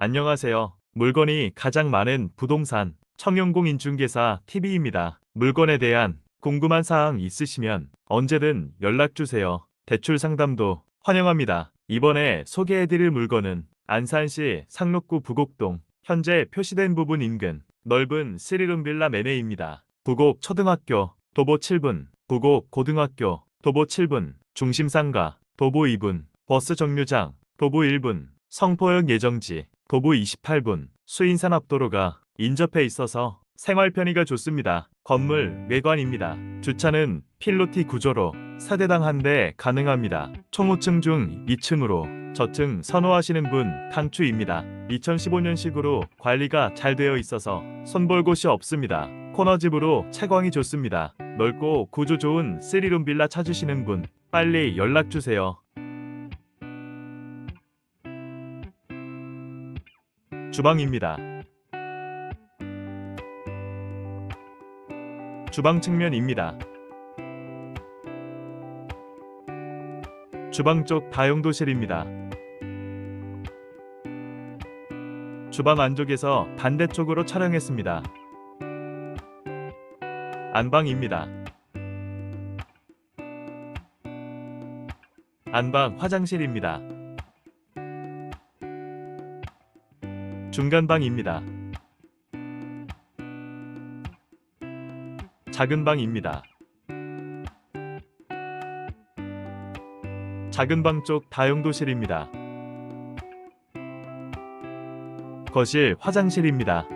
안녕하세요. 물건이 가장 많은 부동산 청영공 인중개사 TV입니다. 물건에 대한 궁금한 사항 있으시면 언제든 연락 주세요. 대출 상담도 환영합니다. 이번에 소개해드릴 물건은 안산시 상록구 부곡동 현재 표시된 부분 인근 넓은 스리룸 빌라 매매입니다. 부곡 초등학교 도보 7분, 부곡 고등학교 도보 7분, 중심상가 도보 2분, 버스 정류장 도보 1분, 성포역 예정지 도보 28분, 수인산업도로가 인접해 있어서 생활 편의가 좋습니다. 건물 외관입니다. 주차는 필로티 구조로 4대당 한 대 가능합니다. 총 5층 중 2층으로 저층 선호하시는 분 강추입니다. 2015년식으로 관리가 잘 되어 있어서 손볼 곳이 없습니다. 코너집으로 채광이 좋습니다. 넓고 구조 좋은 3룸 빌라 찾으시는 분 빨리 연락 주세요. 주방입니다. 주방 측면입니다. 주방 쪽 다용도실입니다. 주방 안쪽에서 반대쪽으로 촬영했습니다. 안방입니다. 안방 화장실입니다. 중간방입니다. 작은 방입니다. 작은 방 쪽 다용도실입니다. 거실 화장실입니다.